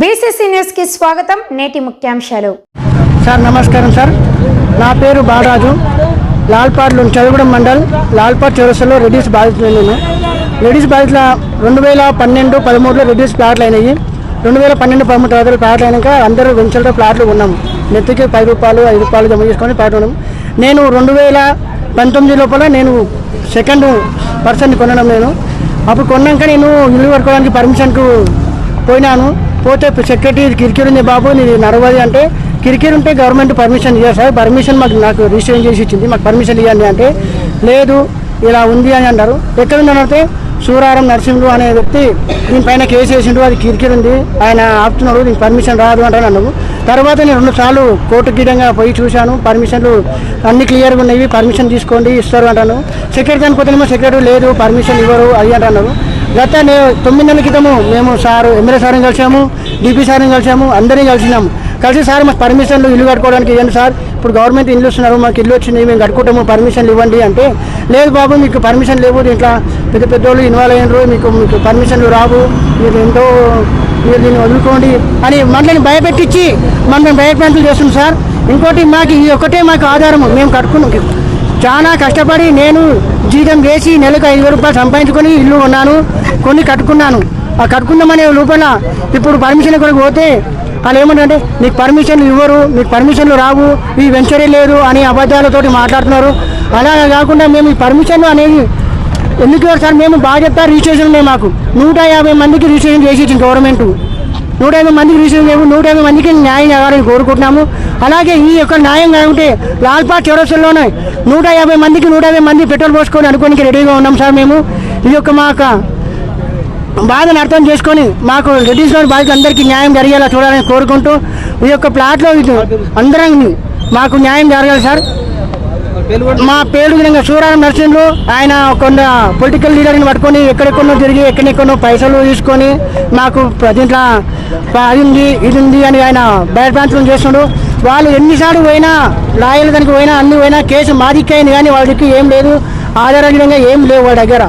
BCC న్యూస్కి స్వాగతం నేటి ముఖ్యాంశాలు. సార్ నమస్కారం సార్. నా పేరు బాలరాజు. లాల్పాడ్లు చదవడం మండల్ లాల్పాడ్ చౌరస్తలో రెడ్యూస్ బాధితులు నేను రెడ్యూస్ బాధితుల రెండు వేల పన్నెండు పదమూడులో రెడ్యూస్ ప్లాట్లు అయినాయి. రెండు వేల పన్నెండు పదమూడు తర్వాత ప్లాట్లు అయినాక అందరూ వెంచర్లో ప్లాట్లు ఉన్నాము నెత్తికి పది రూపాయలు ఐదు రూపాయలు జమ చేసుకొని ప్లాట్ ఉన్నాము నేను రెండు వేల పంతొమ్మిది లోపల నేను సెకండ్ పర్సన్ కొనడం నేను. అప్పుడు కొన్నాక నేను ఇల్లు కట్టుకోవడానికి పర్మిషన్కు పోయినాను. పోతే సెక్రటరీ కిరికిరి ఉంది బాబు నీది నడవది అంటే కిరికిరి ఉంటే గవర్నమెంట్ పర్మిషన్ ఇవ్వాలి సార్. పర్మిషన్ మాకు నాకు రిజిస్ట్రేషన్ చేసి ఇచ్చింది మాకు పర్మిషన్ ఇవ్వండి అంటే లేదు ఇలా ఉంది అని అన్నారు. ఎక్కడ ఉందని అంటే సూరారం నరసింహుడు అనే వ్యక్తి దీనిపైన కేసు వేసిండు అది కిరికిరి ఉంది ఆయన ఆపుతున్నాడు దీనికి పర్మిషన్ రాదు అంటాను అన్నాము తర్వాత నేను రెండు సార్లు కోర్టు గీడంగా పోయి చూశాను పర్మిషన్లు అన్ని క్లియర్గా ఉన్నాయి పర్మిషన్ తీసుకోండి ఇస్తారు అంటాను. సెక్రటరీ అనుకోతేనేమో సెక్రటరీ లేదు పర్మిషన్ ఇవ్వరు అది అంటున్నారు గత తొమ్మిది నెలల క్రితము మేము సార్ ఎమ్మెల్యే సార్ని కలిసాము డీపీ సార్ని కలిసాము అందరినీ కలిసినాము. కలిసి సార్ మాకు పర్మిషన్లు ఇల్లు కట్టుకోవడానికి ఇవ్వండి సార్. ఇప్పుడు గవర్నమెంట్ ఇల్లు ఇస్తున్నారు మాకు ఇల్లు వచ్చింది మేము కట్టుకుంటాము పర్మిషన్లు ఇవ్వండి అంటే లేదు బాబు మీకు పర్మిషన్ లేవు దీంట్లో పెద్ద పెద్దోళ్ళు ఇన్వాల్వ్ అయినారు మీకు మీకు పర్మిషన్లు రావు మీరు ఎంతో మీరు దీన్ని వదులుకోండి అని మనల్ని భయపెట్టించి మనల్ని భయప్రాంతులు చేస్తుంది సార్. ఇంకోటి మాకు ఈ ఒక్కటే మాకు ఆధారము మేము కట్టుకున్నాం. చాలా కష్టపడి నేను జీతం వేసి నెలకు ఐదు రూపాయలు సంపాదించుకొని ఇల్లు కొన్నాను కొన్ని కట్టుకున్నాను. ఆ కట్టుకుందామనే లోపల ఇప్పుడు పర్మిషన్ కొరకు పోతే వాళ్ళు ఏమంటారంటే మీకు పర్మిషన్లు ఇవ్వరు మీకు పర్మిషన్లు రావు ఈ వెంచరే లేదు అని అబద్ధాలతోటి మాట్లాడుతున్నారు. అలా కాకుండా మేము ఈ పర్మిషన్లు అనేది ఎందుకు సార్? మేము బాధ్యత రిజిస్ట్రేషన్ ఉన్నాయి మాకు. నూట యాభై మందికి రిజిస్ట్రేషన్ చేసి ఇచ్చింది గవర్నమెంట్. నూట యాభై మందికి రిజిస్ట్రేషన్ లేవు నూట యాభై మందికి న్యాయం కావాలని కోరుకుంటున్నాము. అలాగే ఈ యొక్క న్యాయం కాకుంటే లాల్పాట్ చౌరస్లోనే నూట యాభై మందికి నూట యాభై మంది పెట్రోల్ పోసుకొని అనుకోనికి రెడీగా ఉన్నాం సార్ మేము. ఈ యొక్క మా యొక్క బాధను అర్థం చేసుకొని మాకు రెడ్డిస్లోని బాధితులందరికీ న్యాయం జరిగేలా చూడాలని కోరుకుంటూ ఈ యొక్క ప్లాట్లో ఇది అందరం మాకు న్యాయం జరగాలి సార్. మా పేరు విధంగా సూరారం నరసింహులు ఆయన కొంత పొలిటికల్ లీడర్ని పట్టుకొని ఎక్కడెక్కడో తిరిగి ఎక్కడెక్కడో పైసలు తీసుకొని మాకు దీంట్లో అది ఉంది ఇది ఉంది అని ఆయన బయట ప్రాంతం చేస్తున్నాడు వాళ్ళు ఎన్నిసార్లు పోయినా లాయర్ల దానికి పోయినా అన్ని పోయినా కేసు మాదిక్కైంది కానీ వాళ్ళకి ఏం లేదు. ఆధారంగా ఏం లేవు వాళ్ళ దగ్గర.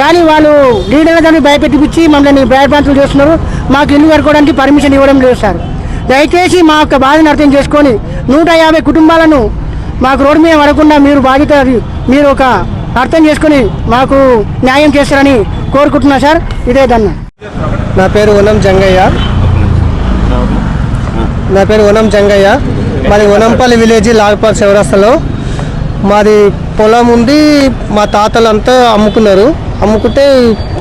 కానీ వాళ్ళు లీడర్ల దాన్ని భయపెట్టిపించి మమ్మల్ని బయట ప్రాంతం చేస్తున్నారు. మాకు ఇల్లు కట్టుకోవడానికి పర్మిషన్ ఇవ్వడం లేదు సార్. దయచేసి మా యొక్క బాధను అర్థం చేసుకొని నూట యాభై కుటుంబాలను మాకు రోడ్డు మీద పడకుండా మీరు బాధ్యత మీరు ఒక అర్థం చేసుకుని మాకు న్యాయం చేస్తారని కోరుకుంటున్నా సార్. ఇదే దన్న నా పేరు వనం జంగయ్య. నా పేరు వనం జంగయ్య. మాది వనంపల్లి విలేజ్ లాల్పాల్ చౌరస్తలో. మాది పొలం ఉంది మా తాతలంతా అమ్ముకున్నారు. అమ్ముకుంటే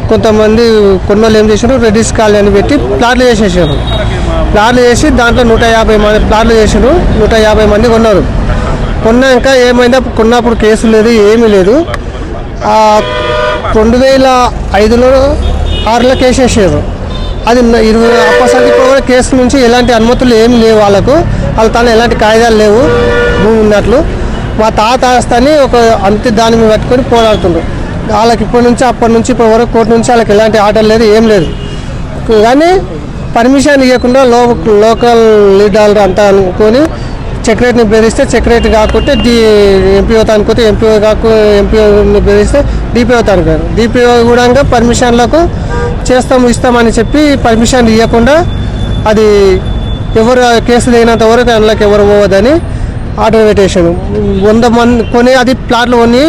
కొంతమంది కొన్నోళ్ళు ఏం చేశారు రెడ్డిస్ కాలనీ అని పెట్టి ప్లాట్లు చేసేసారు ప్లాట్లు చేసి దాంట్లో నూట యాభై మంది ప్లాట్లు చేసారు నూట యాభై మంది కొన్నారు. కొన్నాక ఏమైందో కొన్నప్పుడు కేసు లేదు ఏమీ లేదు. రెండు వేల ఐదులో ఆరులో కేసు వేసారు. అది ఇరవై అప్పటికి కూడా కేసు నుంచి ఎలాంటి అనుమతులు ఏమి లేవు వాళ్ళకు. వాళ్ళ తన ఎలాంటి కాయిదాలు లేవు భూమి ఉన్నట్లు. మా తాత ఆస్తని ఒక అంతి దాని మీద పట్టుకొని పోరాడుతుండ్రు వాళ్ళకి ఇప్పటి నుంచి అప్పటి నుంచి ఇప్పటి వరకు కోర్టు నుంచి వాళ్ళకి ఎలాంటి ఆర్డర్ లేదు ఏం లేదు. కానీ పర్మిషన్ ఇవ్వకుండా లో లోకల్ లీడర్ అంతా అనుకొని సెక్రటరీని బెదిరిస్తే సెక్రటరీ కాకుంటే డి ఎంపీఓ అనుకుంటే ఎంపీఓ కాకు ఎంపీఓని బెదిరిస్తే డిపిఓ అనుకోరు డిపిఓ కూడా పర్మిషన్లకు చేస్తాము ఇస్తామని చెప్పి పర్మిషన్ ఇవ్వకుండా అది ఎవరు కేసు లేనంత వరకు అందులోకి ఎవరు పోవద్దని ఆర్డర్ పెట్టేసాను వంద మంది కొని అది ప్లాట్లు కొని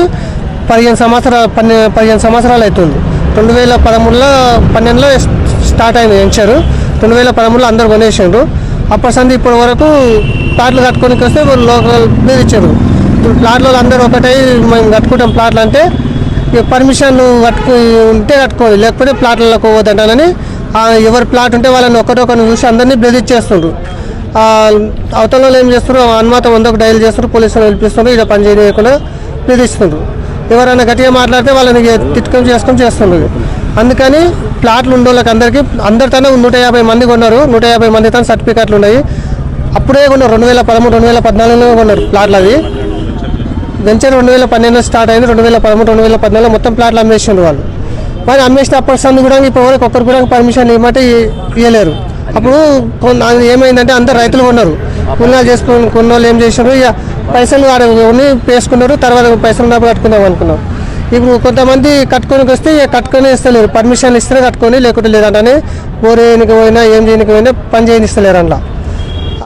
పదిహేను సంవత్సరాలు పన్నె పదిహేను సంవత్సరాలు అవుతుంది రెండు వేల పదమూడులో పన్నెండులో స్టార్ట్ అయింది ఎంచారు. రెండు వేల పదమూడులో అందరు కొనేసిండ్రు. అప్పటి సంది ఇప్పటి వరకు ప్లాట్లు కట్టుకోనికి వస్తే వాళ్ళు లోకల్ మీద ఇచ్చారు. ఇప్పుడు ప్లాట్లు అందరూ ఒకటై మేము కట్టుకుంటాం ప్లాట్లు అంటే ఇక పర్మిషన్ కట్టుకు ఉంటే కట్టుకోవాలి లేకపోతే ప్లాట్లలోకి పోవద్దంటానని ఆ ఎవరి ప్లాట్ ఉంటే వాళ్ళని ఒకటొకరిని చూసి అందరినీ బెదిరిచ్చేస్తుండ్రు చేస్తుండ్రు అవతల వాళ్ళు ఏం చేస్తున్నారు అనుమాతం వందకు డైల్ చేస్తున్నారు పోలీసులు పిలిపిస్తున్నారు ఇక్కడ పని చేయకుండా బెదిరిస్తుండ్రు ఎవరైనా గట్టిగా మాట్లాడితే వాళ్ళని తిట్టుకొని చేసుకొని చేస్తున్నారు అందుకని ప్లాట్లు ఉండే వాళ్ళకి అందరికీ అందరితోనే నూట యాభై మంది కొన్నారు. నూట యాభై మంది తన సర్టిఫికెట్లు ఉన్నాయి. అప్పుడే కొన్నారు. రెండు వేల పదమూడు రెండు వేల పద్నాలుగులో కొన్నారు ప్లాట్లు అవి. వెంచర్ రెండు వేల పన్నెండులో స్టార్ట్ అయింది. రెండు వేల పదమూడు రెండు వేల పద్నాలుగులో మొత్తం ప్లాట్లు అమ్మేసిండ్రు వాళ్ళు. మరి అమ్మేసిన అప్పటి సందు కూడా ఇప్పుడు వరకు ఒక్కరు కూడా పర్మిషన్ ఇవ్వమంటే ఇవ్వలేరు అప్పుడు ఏమైందంటే అందరు రైతులు కొన్నారు. కొన్నాళ్ళు చేసుకుని కొన్న వాళ్ళు ఏం చేశారు ఇక పైసలు ఆడ కొని వేసుకున్నారు? తర్వాత పైసలు డబ్బు కట్టుకుందాం అనుకున్నారు. ఇప్పుడు కొంతమంది కట్టుకొని వస్తే కట్టుకొని ఇస్తలేరు. పర్మిషన్ ఇస్తేనే కట్టుకొని లేకుంటే లేదంటే బోర్ వేయనికి పోయినా ఏం చేయనికి పోయినా పని చేయనిస్తలేరు అందులో.